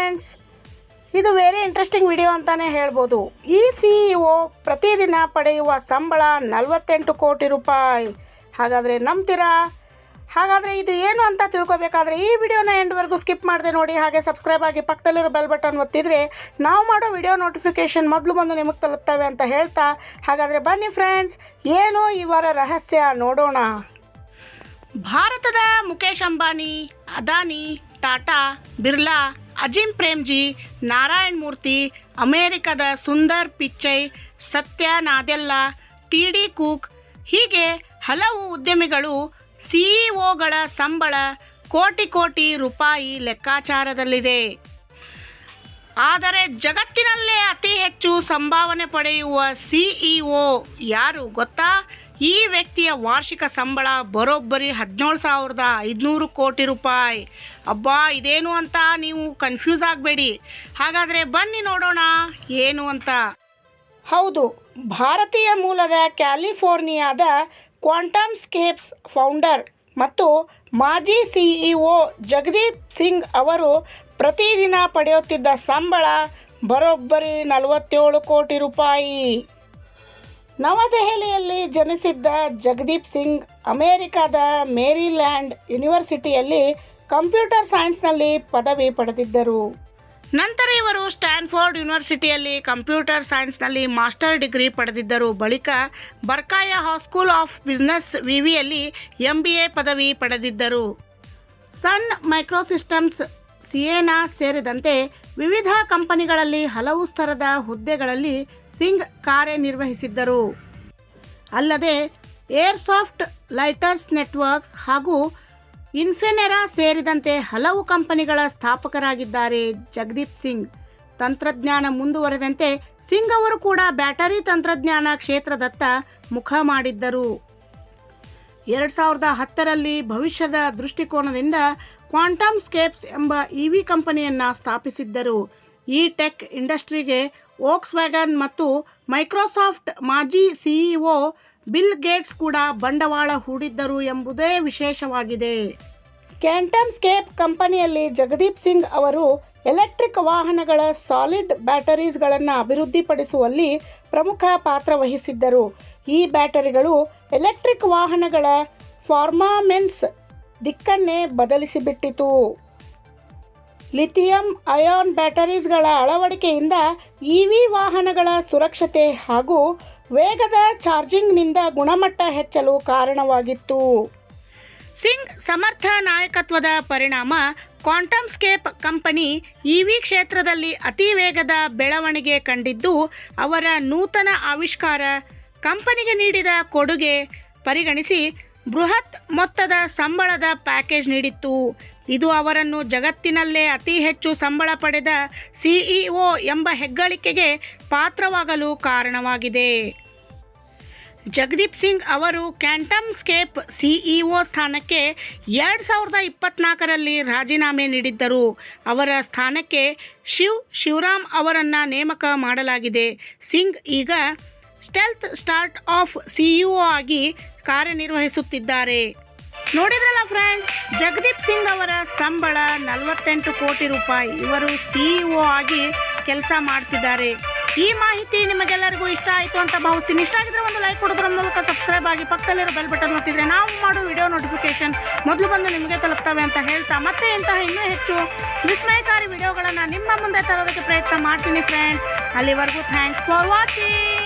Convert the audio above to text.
Friends, ಇದು very interesting video ಅಂತಲೇ ಹೇಳ್ಬೋದು. ಈ ಸಿ ಇ ಒ ಪ್ರತಿದಿನ ಪಡೆಯುವ ಸಂಬಳ ನಲವತ್ತೆಂಟು ಕೋಟಿ ರೂಪಾಯಿ. ಹಾಗಾದರೆ ನಂಬ್ತೀರಾ? ಹಾಗಾದರೆ ಇದು ಏನು ಅಂತ ತಿಳ್ಕೊಬೇಕಾದ್ರೆ ಈ ವಿಡಿಯೋನ ಎಂಡ್ವರೆಗೂ ಸ್ಕಿಪ್ ಮಾಡಿದೆ ನೋಡಿ, ಹಾಗೆ ಸಬ್ಸ್ಕ್ರೈಬ್ ಆಗಿ ಪಕ್ಕದಲ್ಲಿರೋ ಬೆಲ್ ಬಟನ್ ಒತ್ತಿದ್ರೆ ನಾವು ಮಾಡೋ ವಿಡಿಯೋ ನೋಟಿಫಿಕೇಷನ್ ಮೊದಲು ಬಂದು ನಿಮಗೆ ತಲುಪ್ತವೆ ಅಂತ ಹೇಳ್ತಾ, ಹಾಗಾದರೆ ಬನ್ನಿ ಫ್ರೆಂಡ್ಸ್ ಏನು ಇವರ ರಹಸ್ಯ ನೋಡೋಣ. ಭಾರತದ ಮುಖೇಶ್ ಅಂಬಾನಿ, ಅದಾನಿ, ಟಾಟಾ, ಬಿರ್ಲಾ ಅಜಿಂ ಪ್ರೇಮ್ಜಿ, ನಾರಾಯಣ್ ಮೂರ್ತಿ, ಅಮೇರಿಕದ ಸುಂದರ್ ಪಿಚ್ಚೈ, ಸತ್ಯ ನಾದೆಲ್ಲ ಟಿ ಡಿ ಕುಕ್. ಹೀಗೆ ಹಲವು ಉದ್ಯಮಿಗಳು ಸಿಇಒಗಳ ಸಂಬಳ ಕೋಟಿ ಕೋಟಿ ರೂಪಾಯಿ ಲೆಕ್ಕಾಚಾರದಲ್ಲಿದೆ. ಆದರೆ ಜಗತ್ತಿನಲ್ಲೇ ಅತಿ ಹೆಚ್ಚು ಸಂಭಾವನೆ ಪಡೆಯುವ ಸಿಇಒ ಯಾರು ಗೊತ್ತಾ? ಈ ವ್ಯಕ್ತಿಯ ವಾರ್ಷಿಕ ಸಂಬಳ ಬರೋಬ್ಬರಿ ಹದಿನೇಳು ಸಾವಿರದ ಐದುನೂರು ಕೋಟಿ ರೂಪಾಯಿ. ಅಬ್ಬಾ, ಇದೇನು ಅಂತ ನೀವು ಕನ್ಫ್ಯೂಸ್ ಆಗಬೇಡಿ. ಹಾಗಾದರೆ ಬನ್ನಿ ನೋಡೋಣ, ಏನು ಅಂತ. ಹೌದು, ಭಾರತೀಯ ಮೂಲದ ಕ್ಯಾಲಿಫೋರ್ನಿಯಾದ ಕ್ವಾಂಟಮ್ ಸ್ಕೇಪ್ಸ್ ಫೌಂಡರ್ ಮತ್ತು ಮಾಜಿ ಸಿಇಒ ಜಗದೀಪ್ ಸಿಂಗ್ ಅವರು ಪ್ರತಿದಿನ ಪಡೆಯುತ್ತಿದ್ದ ಸಂಬಳ ಬರೋಬ್ಬರಿ ನಲವತ್ತೇಳು ಕೋಟಿ ರೂಪಾಯಿ. ನವದೆಹಲಿಯಲ್ಲಿ ಜನಿಸಿದ್ದ ಜಗದೀಪ್ ಸಿಂಗ್ ಅಮೆರಿಕದ ಮೇರಿಲ್ಯಾಂಡ್ ಯೂನಿವರ್ಸಿಟಿಯಲ್ಲಿ ಕಂಪ್ಯೂಟರ್ ಸೈನ್ಸ್ನಲ್ಲಿ ಪದವಿ ಪಡೆದಿದ್ದರು. ನಂತರ ಇವರು ಸ್ಟ್ಯಾನ್ಫೋರ್ಡ್ ಯೂನಿವರ್ಸಿಟಿಯಲ್ಲಿ ಕಂಪ್ಯೂಟರ್ ಸೈನ್ಸ್ನಲ್ಲಿ ಮಾಸ್ಟರ್ ಡಿಗ್ರಿ ಪಡೆದಿದ್ದರು. ಬಳಿಕ ಬರ್ಕಾಯ ಸ್ಕೂಲ್ ಆಫ್ ಬಿಸ್ನೆಸ್ ವಿವಿಯಲ್ಲಿ ಎಂ ಬಿ ಎ ಪದವಿ ಪಡೆದಿದ್ದರು. ಸನ್ ಮೈಕ್ರೋಸಿಸ್ಟಮ್ಸ್ ಸಿಯೇನಾ ಸೇರಿದಂತೆ ವಿವಿಧ ಕಂಪನಿಗಳಲ್ಲಿ ಹಲವು ಸ್ತರದ ಹುದ್ದೆಗಳಲ್ಲಿ ಸಿಂಗ್ ಕಾರ್ಯನಿರ್ವಹಿಸಿದ್ದರು. ಅಲ್ಲದೆ, ಏರ್ಸಾಫ್ಟ್ ಲೈಟರ್ಸ್ ನೆಟ್ವರ್ಕ್ಸ್ ಹಾಗೂ ಇನ್ಫೆನೆರಾ ಸೇರಿದಂತೆ ಹಲವು ಕಂಪನಿಗಳ ಸ್ಥಾಪಕರಾಗಿದ್ದಾರೆ ಜಗದೀಪ್ ಸಿಂಗ್. ತಂತ್ರಜ್ಞಾನ ಮುಂದುವರೆದಂತೆ ಸಿಂಗ್ ಅವರು ಕೂಡ ಬ್ಯಾಟರಿ ತಂತ್ರಜ್ಞಾನ ಕ್ಷೇತ್ರದತ್ತ ಮುಖ ಮಾಡಿದ್ದರು. ಎರಡು ಸಾವಿರದ ಹತ್ತರಲ್ಲಿ ಭವಿಷ್ಯದ ದೃಷ್ಟಿಕೋನದಿಂದ ಕ್ವಾಂಟಮ್ ಸ್ಕೇಪ್ಸ್ ಎಂಬ ಇ ವಿ ಕಂಪನಿಯನ್ನು ಸ್ಥಾಪಿಸಿದ್ದರು. ಈ ಟೆಕ್ ಇಂಡಸ್ಟ್ರಿಗೆ ವೋಕ್ಸ್ ವ್ಯಾಗನ್ ಮತ್ತು ಮೈಕ್ರೋಸಾಫ್ಟ್ ಮಾಜಿ ಸಿಇಒ ಬಿಲ್ ಗೇಟ್ಸ್ ಕೂಡ ಬಂಡವಾಳ ಹೂಡಿದ್ದರು ಎಂಬುದೇ ವಿಶೇಷವಾಗಿದೆ. ಕ್ಯಾಂಟಮ್ ಸ್ಕೇಪ್ ಕಂಪನಿಯಲ್ಲಿ ಜಗದೀಪ್ ಸಿಂಗ್ ಅವರು ಎಲೆಕ್ಟ್ರಿಕ್ ವಾಹನಗಳ ಸಾಲಿಡ್ ಬ್ಯಾಟರೀಸ್ಗಳನ್ನು ಅಭಿವೃದ್ಧಿಪಡಿಸುವಲ್ಲಿ ಪ್ರಮುಖ ಪಾತ್ರ ವಹಿಸಿದ್ದರು. ಈ ಬ್ಯಾಟರಿಗಳು ಎಲೆಕ್ಟ್ರಿಕ್ ವಾಹನಗಳ ಫಾರ್ಮಾಮೆನ್ಸ್ ದಿಕ್ಕನ್ನೇ ಬದಲಿಸಿಬಿಟ್ಟಿತು. ಲಿಥಿಯಂ ಅಯಾನ್ ಬ್ಯಾಟರೀಸ್ಗಳ ಅಳವಡಿಕೆಯಿಂದ ಇ ವಿ ವಾಹನಗಳ ಸುರಕ್ಷತೆ ಹಾಗೂ ವೇಗದ ಚಾರ್ಜಿಂಗ್ನಿಂದ ಗುಣಮಟ್ಟ ಹೆಚ್ಚಲು ಕಾರಣವಾಗಿತ್ತು. ಸಿಂಗ್ ಸಮರ್ಥ ನಾಯಕತ್ವದ ಪರಿಣಾಮ QuantumScape company E V ಕ್ಷೇತ್ರದಲ್ಲಿ ಅತಿ ವೇಗದ ಬೆಳವಣಿಗೆ ಕಂಡಿದ್ದು, ಅವರ ನೂತನ ಆವಿಷ್ಕಾರ ಕಂಪನಿಗೆ ನೀಡಿದ ಕೊಡುಗೆ ಪರಿಗಣಿಸಿ ಬೃಹತ್ ಮೊತ್ತದ ಸಂಬಳದ ಪ್ಯಾಕೇಜ್ ನೀಡಿತ್ತು. ಇದು ಅವರನ್ನು ಜಗತ್ತಿನಲ್ಲೇ ಅತಿ ಹೆಚ್ಚು ಸಂಬಳ ಪಡೆದ ಸಿಇಒ ಎಂಬ ಹೆಗ್ಗಳಿಕೆಗೆ ಪಾತ್ರವಾಗಲು ಕಾರಣವಾಗಿದೆ. ಜಗದೀಪ್ ಸಿಂಗ್ ಅವರು ಕ್ಯಾಂಟಮ್ ಸ್ಕೇಪ್ ಸಿಇಒ ಸ್ಥಾನಕ್ಕೆ ಎರಡು ಸಾವಿರದ ಇಪ್ಪತ್ನಾಲ್ಕರಲ್ಲಿ ರಾಜೀನಾಮೆ ನೀಡಿದ್ದರು. ಅವರ ಸ್ಥಾನಕ್ಕೆ ಶಿವ್ ಶಿವರಾಮ್ ಅವರನ್ನು ನೇಮಕ ಮಾಡಲಾಗಿದೆ. ಸಿಂಗ್ ಈಗ ಸ್ಟೆಲ್ತ್ ಸ್ಟಾರ್ಟ್ ಆಫ್ ಸಿಇಒ ಆಗಿ ಕಾರ್ಯನಿರ್ವಹಿಸುತ್ತಿದ್ದಾರೆ. ನೋಡಿದ್ರಲ್ಲ ಫ್ರೆಂಡ್ಸ್ ಜಗದೀಪ್ ಸಿಂಗ್ ಅವರ ಸಂಬಳ ನಲವತ್ತೆಂಟು ಕೋಟಿ ರೂಪಾಯಿ. ಇವರು ಸಿಇಒ ಆಗಿ ಕೆಲಸ ಮಾಡ್ತಿದ್ದಾರೆ. ಈ ಮಾಹಿತಿ ನಿಮಗೆಲ್ಲರಿಗೂ ಇಷ್ಟ ಆಯಿತು ಅಂತ ಭಾವಿಸ್ತೀನಿ. ಇಷ್ಟ ಆಗಿದ್ರೆ ಒಂದು ಲೈಕ್ ಕೊಡೋದ್ರ ಮೂಲಕ ಸಬ್ಸ್ಕ್ರೈಬ್ ಆಗಿ ಪಕ್ಕದಲ್ಲಿರೋ ಬೆಲ್ ಬಟನ್ ಒತ್ತಿದ್ರೆ ನಾವು ಮಾಡೋ ವಿಡಿಯೋ ನೋಟಿಫಿಕೇಶನ್ ಮೊದಲು ಬಂದು ನಿಮಗೆ ತಲುಪ್ತವೆ ಅಂತ ಹೇಳ್ತಾ ಮತ್ತೆ ಇಂತಹ ಇನ್ನೂ ಹೆಚ್ಚು ವಿಸ್ಮಯಕಾರಿ ವಿಡಿಯೋಗಳನ್ನು ನಿಮ್ಮ ಮುಂದೆ ತರೋದಕ್ಕೆ ಪ್ರಯತ್ನ ಮಾಡ್ತೀನಿ ಫ್ರೆಂಡ್ಸ್ ಅಲ್ಲಿವರೆಗೂ ಥ್ಯಾಂಕ್ಸ್ ಫಾರ್ ವಾಚಿಂಗ್